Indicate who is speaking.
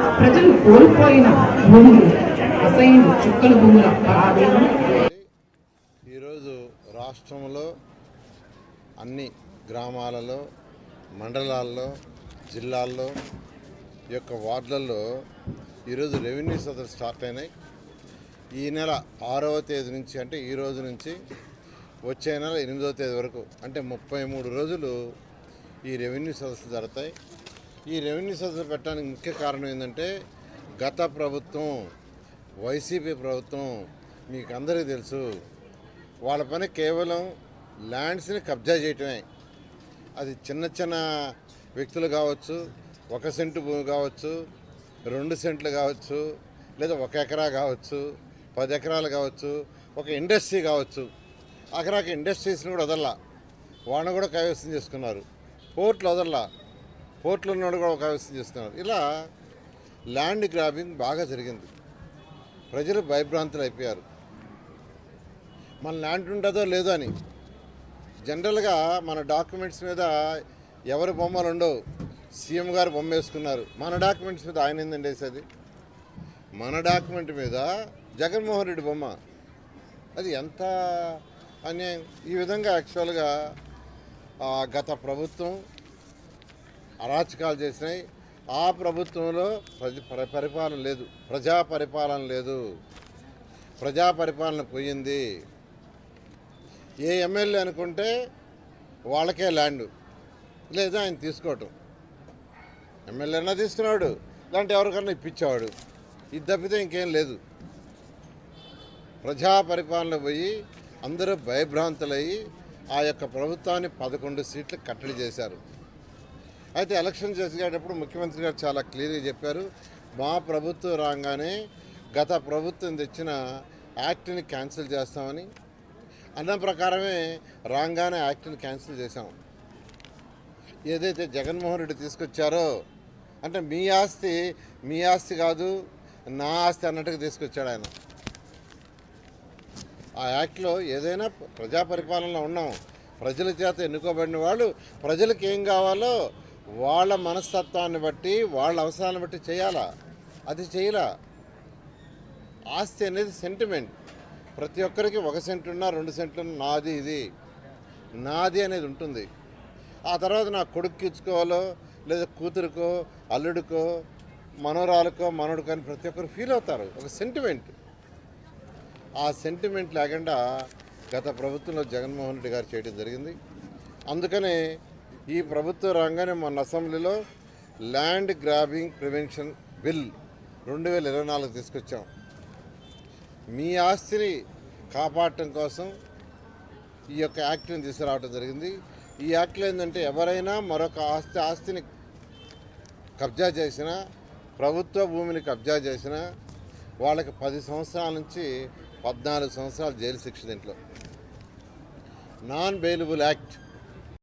Speaker 1: ప్రజలు కోల్పోయిన భూములు అసైన్ చుక్కల భూముల
Speaker 2: ఈరోజు రాష్ట్రంలో అన్ని గ్రామాలలో మండలాల్లో జిల్లాల్లో ఈ యొక్క వార్డులలో ఈరోజు రెవెన్యూ సదస్సు స్టార్ట్ అయినాయి. ఈ నెల ఆరవ తేదీ నుంచి అంటే ఈ రోజు నుంచి వచ్చే నెల ఎనిమిదవ తేదీ వరకు అంటే ముప్పై మూడు రోజులు ఈ రెవెన్యూ సదస్సులు జరుగుతాయి. ఈ రెవెన్యూ సదస్సు పెట్టడానికి ముఖ్య కారణం ఏంటంటే గత ప్రభుత్వం వైసీపీ ప్రభుత్వం మీకు అందరికీ తెలుసు వాళ్ళ పని కేవలం ల్యాండ్స్ని కబ్జా చేయటమే. అది చిన్న చిన్న వ్యక్తులు కావచ్చు ఒక సెంటు భూమి కావచ్చు రెండు సెంట్లు కావచ్చు లేదా ఒక ఎకరా కావచ్చు పది ఎకరాలు కావచ్చు ఒక ఇండస్ట్రీ కావచ్చు. అక్కడ ఇండస్ట్రీస్ని కూడా వదల్లా. వాళ్ళని కూడా కైవసం చేసుకున్నారు. పోర్ట్లు వదల్లా. పోర్ట్లు ఉన్నవాడు కూడా కైవసం చేసుకున్నారు. ఇలా ల్యాండ్ గ్రాబింగ్ బాగా జరిగింది. ప్రజలు భయభ్రాంతులు అయిపోయారు. మన ల్యాండ్ ఉంటుందో లేదో అని. జనరల్గా మన డాక్యుమెంట్స్ మీద ఎవరి బొమ్మలు ఉండవు. సీఎం గారు బొమ్మ వేసుకున్నారు మన డాక్యుమెంట్స్ మీద ఆయన ఏందండి వేసేది మన డాక్యుమెంట్ మీద జగన్మోహన్ రెడ్డి బొమ్మ. అది ఎంత అన్యాయం? ఈ విధంగా యాక్చువల్గా గత ప్రభుత్వం అరాచకాలు చేసినాయి. ఆ ప్రభుత్వంలో ప్రజ పరిపాలన లేదు. ప్రజా పరిపాలన లేదు. ప్రజా పరిపాలన పోయింది. ఏ ఎమ్మెల్యే అనుకుంటే వాళ్ళకే ల్యాండ్. లేదా ఆయన తీసుకోవటం. ఎమ్మెల్యేనా తీసుకున్నాడు? ఇలాంటి ఎవరికన్నా ఇప్పించేవాడు? ఇది తప్పితే ఇంకేం లేదు. ప్రజా పరిపాలన పోయి అందరూ భయభ్రాంతులయ్యి ఆ యొక్క ప్రభుత్వాన్ని పదకొండు సీట్లు కట్టడి చేశారు. అయితే ఎలక్షన్ చేసేటప్పుడు ముఖ్యమంత్రి గారు చాలా క్లియర్గా చెప్పారు. మా ప్రభుత్వం రాగానే గత ప్రభుత్వం తెచ్చిన యాక్ట్ని క్యాన్సిల్ చేస్తామని. అన్న ప్రకారమే రాగానే యాక్ట్ని క్యాన్సిల్ చేశాము ఏదైతే జగన్మోహన్ రెడ్డి తీసుకొచ్చారో అంటే మీ ఆస్తి మీ ఆస్తి కాదు నా ఆస్తి అన్నట్టుగా తీసుకొచ్చాడు ఆయన. ఆ యాక్ట్లో ఏదైనా ప్రజా పరిపాలనలో ఉన్నాం. ప్రజల చేత ఎన్నుకోబడిన వాళ్ళు ప్రజలకు ఏం కావాలో వాళ్ళ మనస్తత్వాన్ని బట్టి వాళ్ళ అవసరాలను బట్టి చేయాలా? అది చేయలా? ఆస్తి అనేది సెంటిమెంట్ ప్రతి ఒక్కరికి ఒక సెంట్ ఉన్నా రెండు సెంట్లు నాది ఇది. నాది అనేది ఉంటుంది. ఆ తర్వాత నా కొడుకు ఇచ్చుకోవాలో లేదా కూతురుకో అల్లుడికో మనోరాలకో మనోడికో అని ప్రతి ఒక్కరు ఫీల్ అవుతారు. ఒక సెంటిమెంట్ ఆ సెంటిమెంట్ లేకుండా గత ప్రభుత్వంలో జగన్మోహన్ రెడ్డి గారు చేయడం జరిగింది. అందుకనే ఈ ప్రభుత్వ రంగానే మన అసెంబ్లీలో ల్యాండ్ గ్రాబింగ్ ప్రివెన్షన్ బిల్ రెండు వేల ఇరవై నాలుగు తీసుకొచ్చాం. మీ ఆస్తిని కాపాడటం కోసం ఈ యొక్క యాక్ట్ని తీసుకురావడం జరిగింది. ఈ యాక్ట్లో ఏంటంటే ఎవరైనా మరొక ఆస్తి ఆస్తిని కబ్జా చేసినా ప్రభుత్వ భూమిని కబ్జా చేసినా వాళ్ళకి పది సంవత్సరాల నుంచి పద్నాలుగు సంవత్సరాలు జైలు శిక్ష దీంట్లో. Non bailable act.